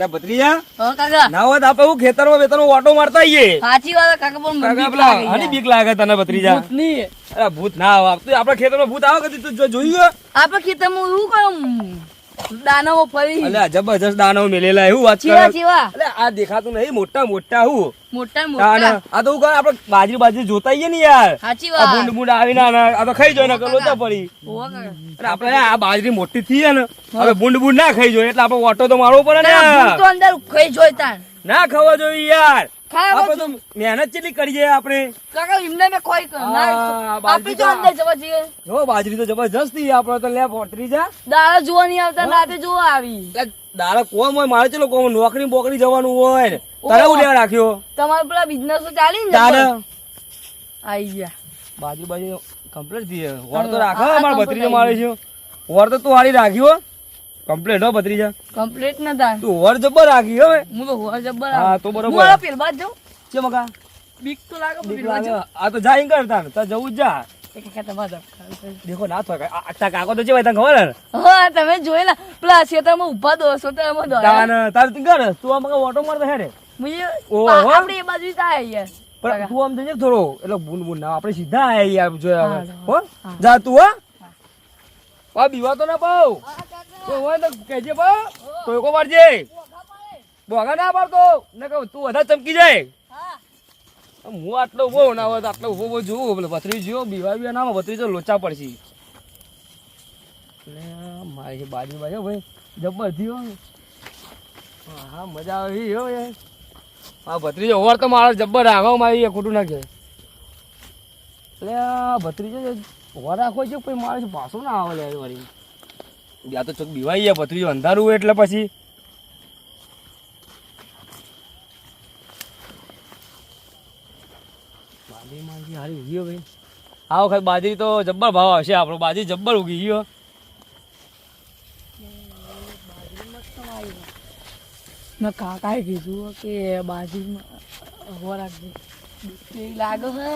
લે ભત્રીજા હા કાકા. ના આપણે હું ખેતરમાં વેતરમાં ઓટો મારતા આઈએ. સાચી વાત કાકા પણ કાકા બીક પેલા લાગે બીક લાગે તને ભત્રીજા? ભૂતની. અરે ભૂત ના આવે. તું આપણા ખેતરમાં ભૂત આવે કદી? તું જો- જોયું? આપણે ખેતરમાં એવું કરું? દાનાઓ ફરી. અલ્યા જબરજસ્ત દાનવો મેલેલા એવું વાત કરે? ચીવા અલે આ દેખાતું નહીં મોટા મોટા હું. મોટા મોટા. આ તો કહું, આપણે બાજરી બાજરી જોતા ને યાર. સાચી વાત. બુંડ બુંડ આવી ના આ તો ખાઈ જાય ને લોચા પડી. હોવે આપણે આ બાજરી મોટી થઈ ને હવે. બુંડ બુંડ ના ખાઈ જોઈએ એટલે આપણે ઓટો તો મારવો પડે ને તો અંદર ખાઈ જોઈતા ના ખાવા જોઈએ યાર. તો મહેનત કેટલી કરીએ આપણે? કાકા એમને મેં કોઈ અંદર જવા જઈએ જો બાજરી તો જબરજસ્ત થઈ આપણે તો લે પોતરી જા. દાડા જોવા નહીં આવતા રાતે જોવા આવી. દાડા કોમ હોય મારે ચલો કોમ નોકરી બોકરી જવાનું હોય. તારે હું લેવા રાખ્યો? તમારો પેલા બિઝનેસ ચાલી ને તારે? આઈ ગયા. બાજુ બાજુ કમ્પ્લીટ થઈ. વર તો રાખો મારા ભત્રીજો મારે છે. વર તો તું હારી રાખ્યો કમ્પ્લીટ હો ભત્રીજા? કમ્પ્લીટ ના થાય. તું હોર જબર આગી હવે. હું તો હોર જબ્બર હા, તો બરોબર. હું આ પેલ બાદ જાઉં. છે મકા બીક તો લાગે બીક લાગે. આ તો જા ઈં કરતા તાર જવું જ. દેખો ના થાય આ આ કાકો તો છે ભાઈ તને ખબર ને હા તમે જોયેલા. પેલા ખેતરમાં ઊભા દો ખેતરમાં દો. તાન તાર તું કર તું આમ ઓટો મારતો હે રે? મુજે. આપણે એ બાજુ તા યાર પણ તું આમ જજે થોડો. એટલે બુન બુન ના આપણે સીધા આયા યાર જોયા હા, હવે. હા. હો? જા તું હો. પા બીવા તો ના પાઉ તો હોય તો કહેજે પા તો એકો મારજે. બોગા ના પાડતો. ને કહું તું વધારે ચમકી જાય. હું. આટલો ઊભો ના હોય આટલો ઊભો ઊભો જોઉં. પેલો ભત્રી જોયો બીવા બીવા ના ભત્રી જો લોચા પડશે. એટલે મારી બાજુ બાજુ ભાઈ જબ્બર થયો હા. મજા આવી હો યાર. હા ભત્રીજો ઓવર તો મારો જબ્બર આગો મારી ખોટું નાખે. એટલે આ ભત્રીજો ઓવર રાખો છે પછી મારે પાછો ના આવે વળી. આ તો ચોક બીવાઈ ગયા પથરી અંધારું હોય એટલે પછી. બાજરી માંથી હારી ઉગી ભાઈ. આ વખત બાજરી તો જબ્બર ભાવ હશે આપણો. બાજરી જબ્બર ઉગી ગયો કાકા કાકાએ કીધું કે બાજરીમાં રાખજે. લાગે હે.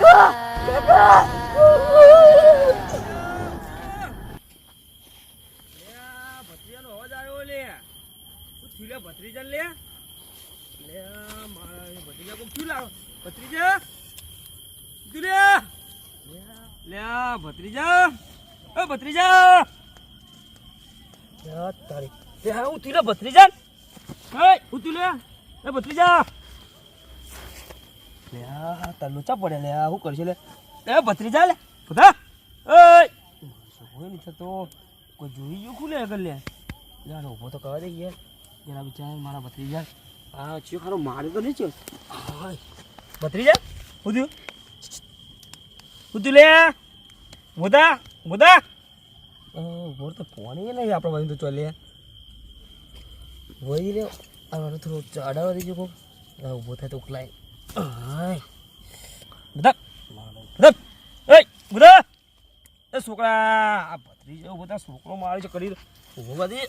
કાકા કાકા ભત્રીજા. લે લે મારા ભત્રીજા. કોક થયું લાવ ભત્રીજા. તું લે ભત્રીજા એ ભત્રીજા યા તારી. લે હા હું થયું લે, ભત્રીજા. હે હું થયું એ ભત્રીજા. લે, આ તાર લોચા પડે લે શું કરશે લે? એ, ભત્રીજા લે બધા ઓય! હોય નહીં થતો કોઈ જોઈ ગયું ખુલે આગળ લે? જાણે ઊભો તો કરવા દે યાર. જરા બિચારા મારા ભત્રીજા. આ ચિયો ખરો મારે તો નહીં ચો ભત્રી જા ઉધ્યું ઉધ્યું લે. મોદા મોદા ઊભો તો ફોન એ નહીં આપણે બધું તો ચાલે વહી રહ્યો. આ થોડો ચડાવવા દેજો કોક ઊભો થાય તો ઉકલાય. હાય બધા બધા એ બધા એ છોકરા આ ભત્રીજો બધા છોકરો મારે છે કરી ઊભો બધી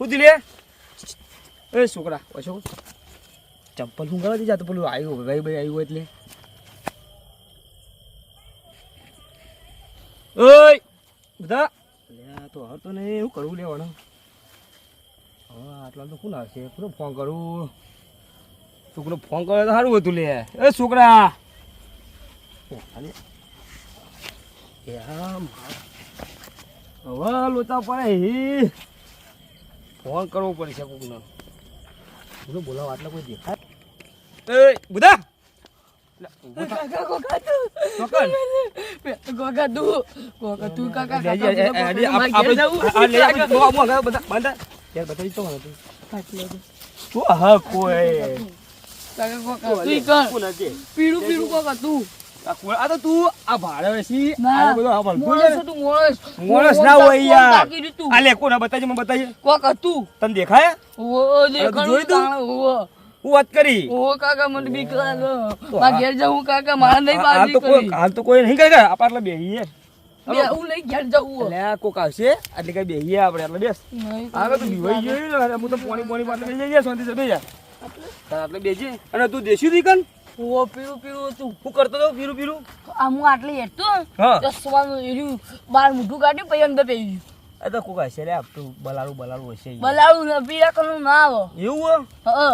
ઉધી લે એ છોકરા ઓછો ચંપલ શું કરવા જાતો પેલું આવ્યું ભાઈ ભાઈ આવ્યું એટલે ઓય બધા લે તો હવે તો નહીં એવું કરવું લેવાનું હવે આટલા તો કોણ આવશે પૂરો ફોન કરું છોકરો ફોન કરે તો સારું હતું લે. એ છોકરા. હવે લોચા પડે હી. ફોન કરવો પડશે કોકનો. બોલો બોલાવો આટલા કોઈ દેખાય? એ બુધા. કોઈ? પીળું પીળું કોકા તું આ તો તું આ ભાડે વેચી, આ બધું આ ભલભું છે. મોણસ તું મોણસ મોણસ ના હોય યાર. આ લે કોણ આ મને બતાવજે કોકા તું તને દેખાય? ઓ તું જોઈ તું? ઓ હું વાત કરી? ઓ કાકા મને બીક લાગે. તો ઘેર જાઉં કાકા મારા નહીં બાજી તો કોઈ હાલ તો કોઈ નહીં કરે આપણે આટલા બેહીએ બે હું લઈ ઘેર જવું એટલે કોક આવશે? એટલે કઈ બેહીએ આપણે એટલે બેસ. આગળ તો બીવાઈ ગયો હું તો પાણી પાણી શાંતિ જા. તાર આટલે બેસી અને તું દેશી દી કન? ઓ પીળું પીળું તું હું કરતો તો પીરું પીરું આ હું આટલી હેઠતો? હા. ચશ્માનું એર્યું બાર મોઢું કાઢ્યું પછી અંદર પી ગયું. એ તો કોક હશે રે આપતું બલાડું બલાડું હશે. બલાડું ને ના આવે. એવું હો?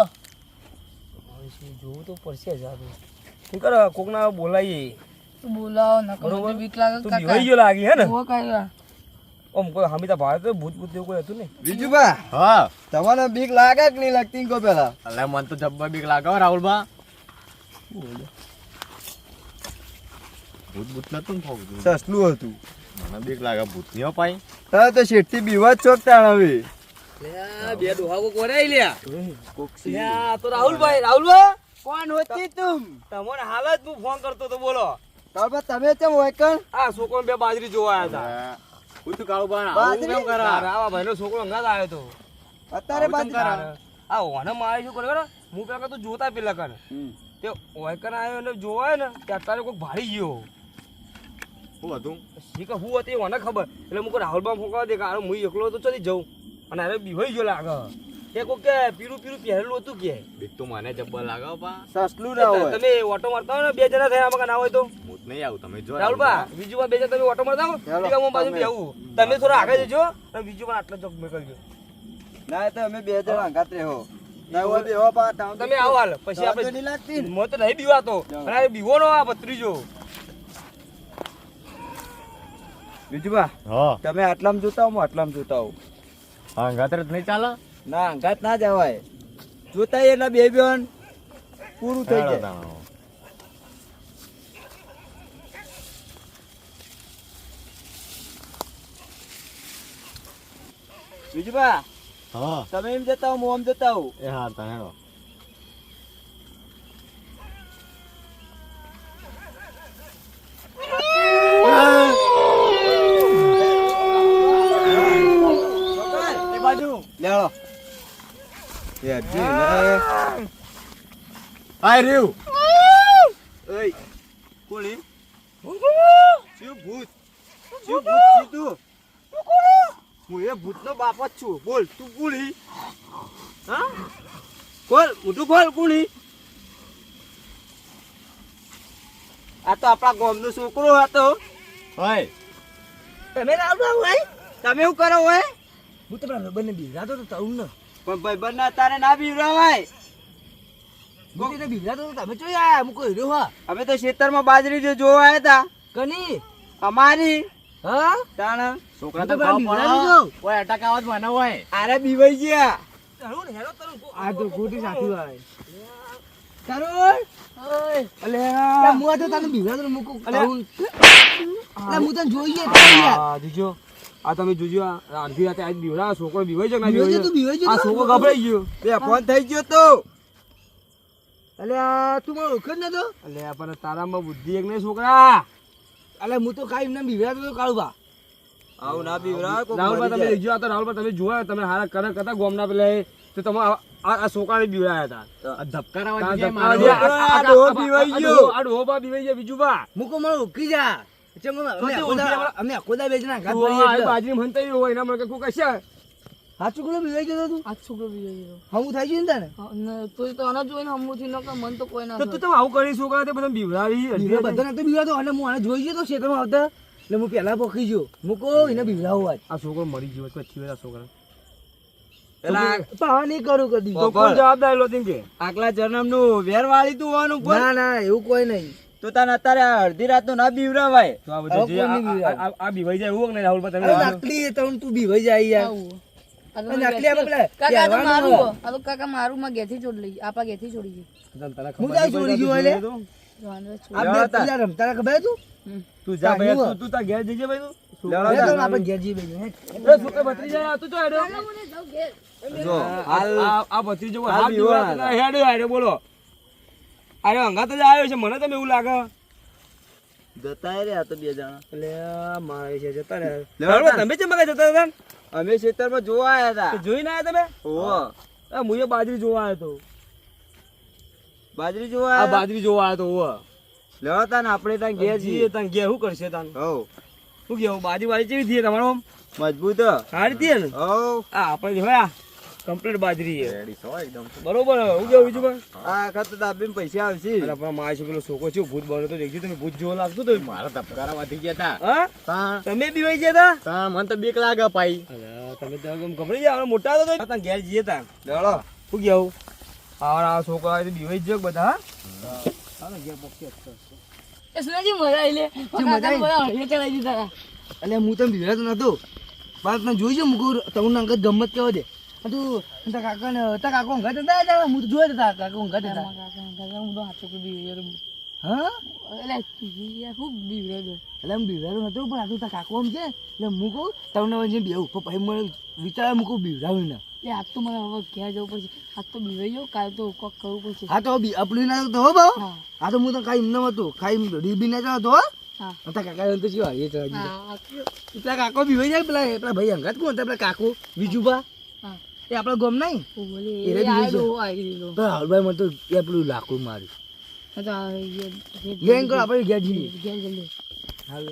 જોવું તો પડશે જ શું કરે? કોકના બોલાવીએ બોલાવો ના બરોબર. બીક લાગે તું. ગયો લાગી હે ને? કર્યો. ઓમ કોઈ હમીતા તો ભૂત ભૂત એવું કોઈ હતું ને બીજુબા હા. તમને બીક લાગે કે નહીં લાગતી કો પેલા અલે મન તો જબ્બા બીક લાગે હો રાહુલબા ભૂત ભૂત નતું ફોગતું સસલું હતું. મને બીક લાગે ભૂત નહીં પાઈ. હા તો શેઠથી બીવા જ ચોક તાણ હવે બે ડોહા કોક લ્યા કોક તો રાહુલભાઈ. રાહુલભાઈ કોણ હોતી તું? તમને હાલ જ હું ફોન કરતો તો બોલો. તારપા તમે કેમ હોય કણ? આ છોકરો બે બાજરી જોવા આવ્યા હતા. હું તું કાળુબા આવું કેમ કરા? આવા ભાઈનો છોકરો અંગાત આવ્યો તો. અત્યારે આવું બાજરી? ચમ કરા? આ ઓને મારે શું કરે હું પેલા તું જોતા પેલા કર. તે ઓયકન આવ્યો ને જોવાય ને કે અત્યારે કોઈ ભાડી ગયો. હતું? હું હતી ઓને ખબર. એટલે હું રાહુલ રાહુલબા ફોંકા દે કે આરો હું એકલો તો ચલી જઉં. અને અરે બીવાઈ ગયો લાગે. એ કોઈ કે પીરું પીરું પહેરેલું હતું કે. બીક તો મને જબ્બલ લાગાવ પા સસલું ના હોય. તમે ઓટો મારતા હોય ને બે જણા થયા આમાં ના હોય તો? હું નહીં આવું તમે જો. રાહુલબા બીજું બા બે જણા તમે ઓટો મારતા હો? ચાલો, કે હું બાજુ બેહું. તમે થોડા આગળ જજો અને બીજું પણ આટલા ચોક મોકલજો ના તો અમે બે જણા અંગાત રહો ના હોય બેહો પા તમે આવો હાલ પછી આપણે નહીં લાગતી ને? તો નહીં બીવાતો અને બીવો નો આ ભત્રીજો. બીજું બા તમે આટલામાં જોતા હો હું આટલામાં જોતા હો હા ગાતરે નહીં ચાલે. ના અંગાત ના જવાય. જોતા એટલે બે બેન પૂરું થઈ જાય. બીજુબા હા. તમે એમ જતા હો હું આમ જતા હોઉં એ હા તને હેડો. એ બાજુ. લેડો એ હજી ને આય રહ્યું ઓય કોણી શું ભૂત? શું ભૂત છું તું? હું એ ભૂતનો બાપ જ છું. બોલ તું કોણી હા? બોલ મોટું બોલ કોણી આ તો આપણા ગામનો છોકરો હતો. હોય તમે રાવડા હોય? તમે શું કરો હોય? હું તમારા બંને બીવરાતો તો તરુણ ને. પણ ભાઈબંધ ના તારે ના બીવરાવાય. હું તેને બીવરાતો તો તમે જોઈ આયા? હું કોઈ હા? અમે તો ખેતરમાં બાજરી જો જોવા આવ્યા હતા કની? અમારી. હા? તાણ. છોકરા તો ભાવ. દો. ઓય અટક આવાજ મને હોય અરે બીવાઈ ગયા. તરુણ હેરો તરુણ આ તો ગોટી સાથી વાત. તરુણ ઓય, અલે આ. તો તને બીવરાતો મૂકો. અલે. એટલે તને જોઈએ તો યાર. આ જોજો. આ તમે જોજો આ અડધી રાતે આજ બીવડા છોકરો બીવાઈ ના બીવાઈ છે બીવાઈ આ છોકરો ગભરાઈ ગયો. બે ફોન થઈ ગયો તો. અલે આ તું મારો ઓળખ જ તો અલે આ પણ તારામાં બુદ્ધિ એક નહીં છોકરા. અલે હું તો કાઈ એમને બીવડા તો કાળુબા આવું ના બીવડા મરી તમે જાય. જો આ તો રાહુલબા તમે જોયા તમે હારા કરે કરતા ગોમના પેલા તો તમે આ આ છોકરાને બીવડાયા હતા. ધબકારા આ ડોહો બીવાઈ ગયો. આ ડોહો બા બીવાઈ ગયા બીજું બા. મુકો મારો ઓળખી જા. અમે તો તે આખો દા- ઓળખી અમે આખો દા બેચના ઘાત ભરીએ. બાજરી મનતા હોય એના મને કોઈ કશે? હાચું કીધું બીવાઈ ગયો તું? આ છોકરો બીવાઈ ગયો. હમું થાય છે ને તને? હા, તો તો આને જોઈને હમુથી ન કે મન તો કોઈ ના તો તું આવું કરી છોકરા તે બધા બીવરાવી બધાને તો બીવડાતો અને હું આને જોઈ ગયો તો ક્ષેત્રમાં આવતા. એટલે હું પહેલા પોખી ગયો. મૂકો એને બીવડાવો આજ. આ છોકરો મરી ગયો પછી વેલા છોકરા પેલા પણ હવે નહીં કરું કદી. તો કોણ લો કે આગલા જન્મનું વેર વાળી તું ના ના એવું કોઈ નહીં. તો તને અત્યારે અડધી રાત ના બીવરાવાય. તો આ બધું જે આ- કોની આ- આ- આ બીવાઈ જાય એવું કે નહીં રાહુલ તમે અરે તણ તું બીવાઈ જાય યાર. કાકા મારું આ તો કાકા મારું માં ઘેરથી છોડી લઈ આપણા ઘેરથી છોડી ગઈ તને તને હું ખબર છોડી ગયો તું એટલે? જોઈ જોવાનું છોડી. આ બે લેવડતા. પેલા રમતા ખબર તું? તું જા ભાઈ તું તું તાર ઘેર જજે ભાઈ તું? લેવડો બે તા. તો આપણે ઘેર જઈએ બેન એ છોકરા ભત્રી જાય તું તો હેડો. આ આ ભત્રીજો હાલ હાલ બીવા બીવા તને હેડો હેડો બોલો. અરે અંગાત જ આવ્યો છે. મને તમે એવું લાગે. જતા રે આ તો બે જણા. એટલે મારે છે જતા રહે લેવડો તમે છે મગા જતા હતા? અમે ખેતરમાં જોવા આવ્યા હતા. જોઈને આવ્યા તમે? આ મુએ બાજરી જોવા આવ્યો તો. બાજરી જોવા આ બાજરી જોવા આવ્યો તો ઓ લેવા તા ને આપણે ઘેર જીએ જઈએ તાન ઘેર શું કરશે તાન? હો. શું કેવું બાજરી બાજુ કેવી થઈ તમારો? મજબૂત. સારી હતી ને હો. આ આપણે જોયા કમ્પ્લીટ બાજરી છે. રેડી છો એકદમ બરોબર હું કેવું બીજું પણ આ વખત તો દાબીને પૈસા આવશે. અરે પણ પેલો છોકરો છે ભૂત બનો તો દેખજો તમે ભૂત જોવા લાગતો તો. મારા ધબકારા વધી ગયા તા. હા? તા તમે બીવાઈ ગયા હતા તા મને તો બીક લાગે ભાઈ. તમે તો આમ ગયા મોટા હતા તો ઘેર જઈએ તા. ડળો શું કેવું આવા? આ છોકરા બીવાઈ જ બધા હા? ઘેર પક્ષી એ સુનાજી મજા આવી લે મજા હળીએ ચડાવી દીધા એટલે હું તમે બિવડાતો નતો. પણ તમે જોઈ છે મૂકું તમને અંગત ગમત કેવો દે અને તું તારા કાકા ને તારા કાકો ઊંઘાત હતા હતા હું તો જોયા હતા કાકા ઊંઘાત હતા. હું તો હાથો કોઈ બીવ્યો હા? એટલે ખૂબ બીવ્યો એટલે હું બિવડાતો નતો પણ આ તો તારા કાકો આમ છે એટલે હું કહું તમને વચ્ચે બેવું પણ પછી મને વિચાર હું કહું બિવડાવ્યું ના એ આજ તો મને હવે ઘેર જવું પડશે. આજ તો બીવાઈ ગયો કાલ તો કોક કરવું પડશે. હા તો બી આપણી ના તો હો બાવ હા. આ તો હું તો કાઈ એમને હતું કાઈ રીબી ના ચાલો તો હો તારા કાકા કાકો બીવાઈ જાય પેલા પેલા ભાઈ અંગાત કોણ હતા પેલા કાકો બીજુબા હા. એ આપણે ગમ નહીં? એ તો હાલભાઈ મને તો એ પેલું લાકડું માર્યું. આપણે ઘેર જઈએ. હાલ.